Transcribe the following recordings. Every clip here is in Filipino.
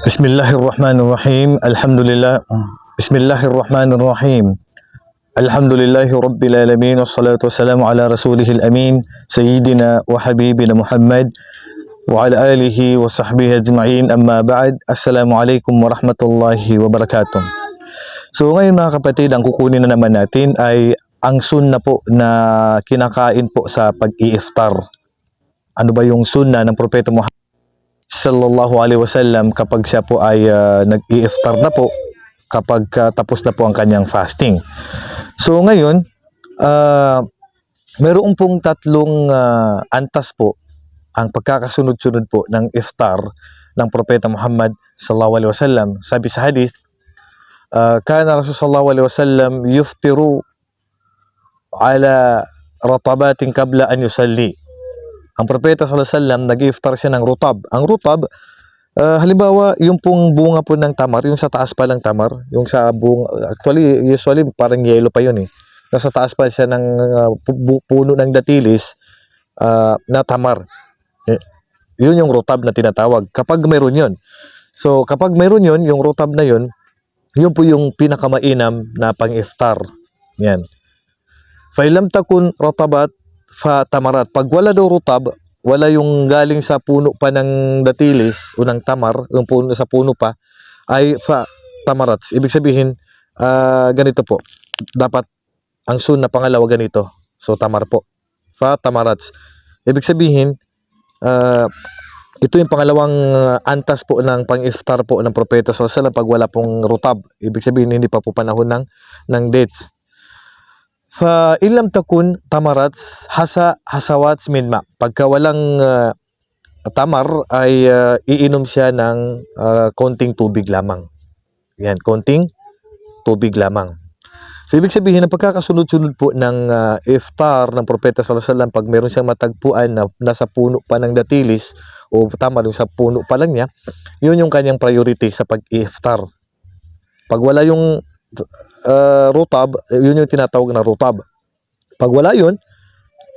Bismillahirrahmanirrahim. Alhamdulillah. Bismillahirrahmanirrahim. Alhamdulillahi Rabbil Alamin. Wassalatu wassalamu ala rasulihil amin. Sayyidina wa habibina Muhammad. Wa ala alihi wa sahbihi ajma'in. Amma ba'd. Assalamu alaikum wa rahmatullahi wa barakatuh. So ngayon mga kapatid, ang kukunin na naman natin ay ang sun na po na kinakain po sa pag-i-iftar. Ano ba yung sunna ng Propeta Muhammad? Sallallahu alaihi wasallam kapag siya po ay ah, nag-i-iftar na po kapag ah, tapos na po ang kanyang fasting. So ngayon, uh, meron pong tatlong ah, antas po ang pagkakasunod-sunod po ng iftar ng Propeta Muhammad sallallahu alaihi wasallam. Sabi sa hadith, uh, kana Rasul sallallahu alaihi wasallam yuftiru ala ratabatin qabla an yusalli. Ang propeta sallallahu alaihi wasallam nag-iftar siya ng rutab. Ang rutab ah, halimbawa yung pong bunga po ng tamar, yung sa taas pa lang tamar, yung sa bunga actually usually parang yellow pa yun eh. Nasa taas pa siya ng bu- puno ng datilis ah, na tamar. Eh, yun yung rutab na tinatawag. Kapag mayroon yun. So kapag mayroon yun, yung rutab na yun, yun po yung pinakamainam na pang-iftar. Yan. Failam takun rotabat fa tamarat. Pag wala daw rutab, wala yung galing sa puno pa ng datilis o ng tamar, yung puno sa puno pa, ay fa tamarats. Ibig sabihin, ah, ganito po. Dapat ang sun na pangalawa ganito. So tamar po. Fa tamarats. Ibig sabihin, ah, ito yung pangalawang ah, antas po ng pang-iftar po ng propeta sallallahu alaihi pag wala pong rutab. Ibig sabihin hindi pa po panahon ng ng dates. Fa ilam takun tamarats hasa hasawats min ma. Pagka walang ah, tamar ay ah, iinom siya ng ah, konting tubig lamang. Yan, konting tubig lamang. So ibig sabihin ng pagkakasunod-sunod po ng ah, iftar ng propeta sallallahu alaihi pag meron siyang matagpuan na nasa puno pa ng datilis o tama yung sa puno pa lang niya, yun yung kanyang priority sa pag-iftar. Pag wala yung uh, rutab, yun yung tinatawag na rutab. Pag wala yun,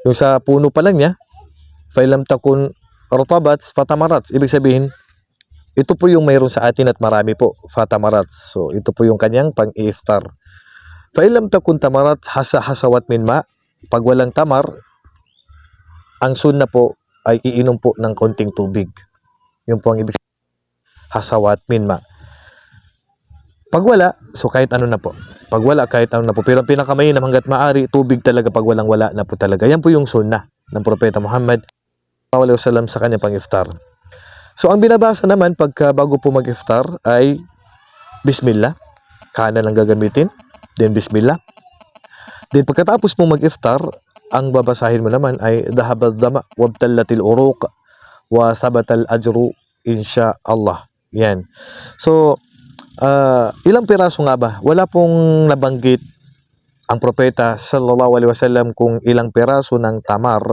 yung sa puno pa lang niya, failam takun rutabats fatamarats. Ibig sabihin, ito po yung mayroon sa atin at marami po, fatamarats. So, ito po yung kanyang pang-iftar. Failam takun tamarat hasa hasawat min ma. Pag walang tamar, ang sunna po ay iinom po ng konting tubig. Yun po ang ibig hasawat min ma. Pag wala, so kahit ano na po. Pag wala, kahit ano na po. Pero ang pinakamainam hanggat maari, tubig talaga pag walang wala na po talaga. Yan po yung sunna ng Propeta Muhammad wasallam sa kanyang pang-iftar. So ang binabasa naman pagka bago po mag-iftar ay Bismillah. Kanan lang gagamitin. Then Bismillah. Then pagkatapos mo mag-iftar, ang babasahin mo naman ay Dahabal dama wabtallatil uruq wa thabatal ajru insya Allah. Yan. So, ah, ilang piraso nga ba? Wala pong nabanggit ang propeta sallallahu alaihi wasallam kung ilang piraso ng tamar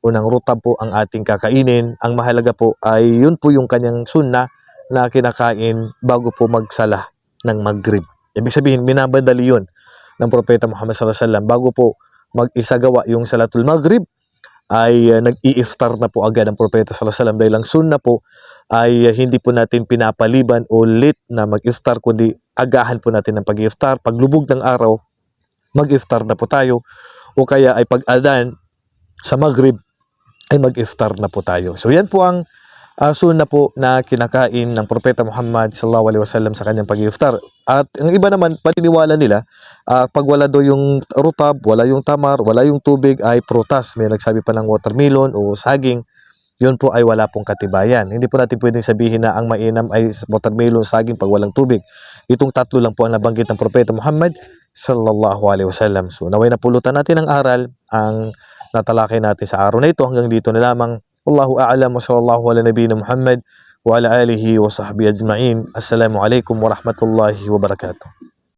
o ng rutab po ang ating kakainin. Ang mahalaga po ay yun po yung kanyang sunna na kinakain bago po magsala ng maghrib. Ibig sabihin, minabadali yun ng propeta Muhammad sallallahu alaihi wasallam bago po mag-isagawa yung salatul maghrib ay uh, nag-i-iftar na po agad ang propeta sallallahu alaihi wasallam dahil ang sunna po ay uh, hindi po natin pinapaliban o late na mag-iftar kundi agahan po natin ang pag-iftar. Paglubog ng araw, mag-iftar na po tayo o kaya ay pag-adan sa maghrib ay mag-iftar na po tayo. So yan po ang uh, sunna po na kinakain ng propeta Muhammad sallallahu alaihi wasallam sa kanyang pag-iftar. At ang iba naman paniniwala nila ah, pag wala daw yung rutab, wala yung tamar, wala yung tubig ay prutas. May nagsabi pa ng watermelon o saging. Yun po ay wala pong katibayan. Hindi po natin pwedeng sabihin na ang mainam ay watermelon, saging pag walang tubig. Itong tatlo lang po ang nabanggit ng propeta Muhammad sallallahu alaihi wasallam. So naway napulutan natin ang aral ang natalakay natin sa araw na ito hanggang dito na lamang. Wallahu a'lam wa sallallahu ala nabiyina Muhammad wa ala alihi wa sahbihi ajma'in. Assalamu alaikum wa rahmatullahi wa barakatuh.